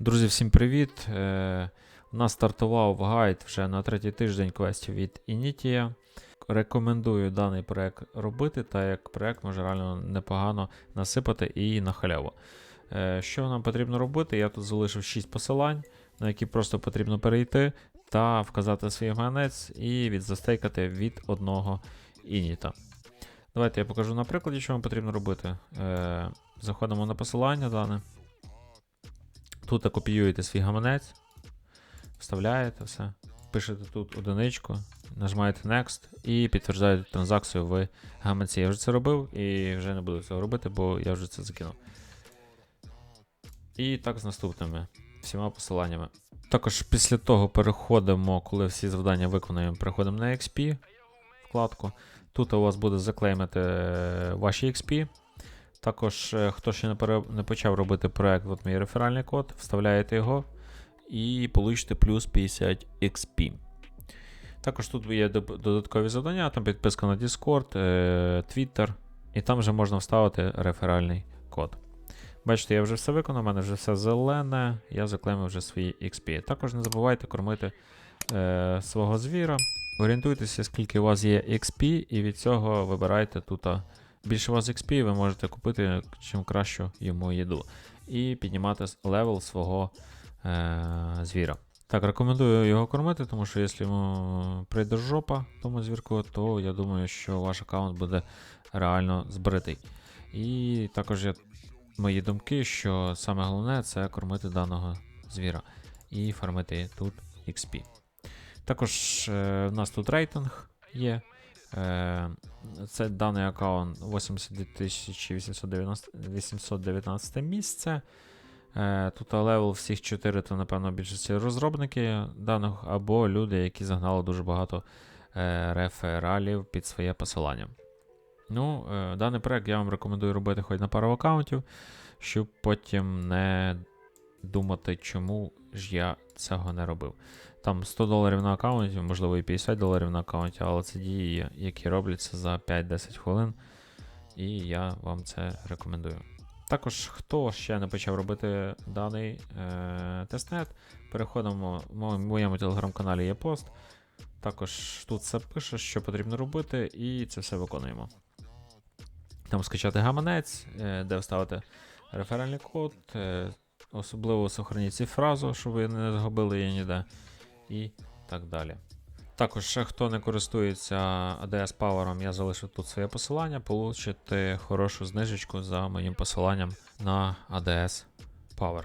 Друзі, всім привіт! Е, у нас стартував гайд вже на третій тиждень квестів від Initia. Рекомендую даний проект робити, та як проект може реально непогано насипати і на халяву. Е, що нам потрібно робити? Я тут залишив 6 посилань, на які просто потрібно перейти та вказати свій гаманець і відзастейкати від одного ініта. Давайте я покажу на прикладі, що вам потрібно робити. Е, заходимо на посилання дане. Тут копіюєте свій гаманець, вставляєте все, пишете тут одиничку, нажимаєте Next і підтверджуєте транзакцію в гаманці. Я вже це робив і вже не буду цього робити, бо я вже це закинув. І так з наступними всіма посиланнями. Також після того переходимо, коли всі завдання виконуємо, переходимо на XP вкладку. Тут у вас буде заклеймити е, ваші XP. Також, е, хто ще не, пере... не почав робити проект, от мій реферальний код, вставляєте його і получите плюс 50 XP. Також тут є додаткові завдання, там підписка на Discord, е, Twitter, і там вже можна вставити реферальний код. Бачите, я вже все виконав, у мене вже все зелене, я заклеймив вже свої XP. Також не забувайте кормити е, свого звіра. Орієнтуйтеся, скільки у вас є XP, і від цього вибирайте тут. Більше у вас XP, ви можете купити чим кращу йому їду. І піднімати левел свого е, звіра. Так, рекомендую його кормити, тому що якщо йому прийде жопа тому звірку, то я думаю, що ваш аккаунт буде реально збритий. І також є мої думки, що саме головне це кормити даного звіра і фармити тут XP. Також е, в нас тут рейтинг є. Е, це даний аккаунт 82819 місце. Е, тут левел всіх 4, то, напевно, більшості розробники даних, або люди, які загнали дуже багато е, рефералів під своє посилання. Ну, даний проект я вам рекомендую робити хоч на пару аккаунтів, щоб потім не думати, чому ж я цього не робив. Там 100 доларів на аккаунті, можливо, і 50 доларів на аккаунті, але це дії, які робляться за 5-10 хвилин. І я вам це рекомендую. Також, хто ще не почав робити даний е, тестнет, переходимо в моєму телеграм-каналі є пост. Також тут все пише, що потрібно робити, і це все виконуємо. Там скачати гаманець, е, де вставити реферальний код, е, особливо сохраніть цю фразу, щоб ви не згубили її ніде, і так далі. Також, ще хто не користується ADS Power, я залишив тут своє посилання, получите хорошу знижечку за моїм посиланням на ADS Power.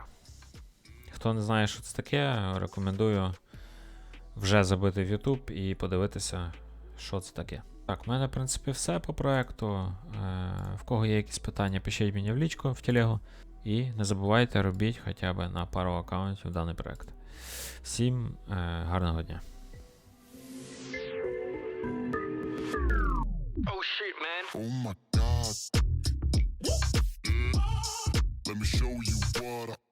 Хто не знає, що це таке, рекомендую вже забити в YouTube і подивитися, що це таке. Так, в мене, в принципі, все по проекту. Е, в кого є якісь питання, пишіть мені в лічку в телегу. І не забувайте робіть хоча б на пару аккаунтів даний проект. Всім е, гарного дня! Oh shit, man. Oh my god. Let me show you what I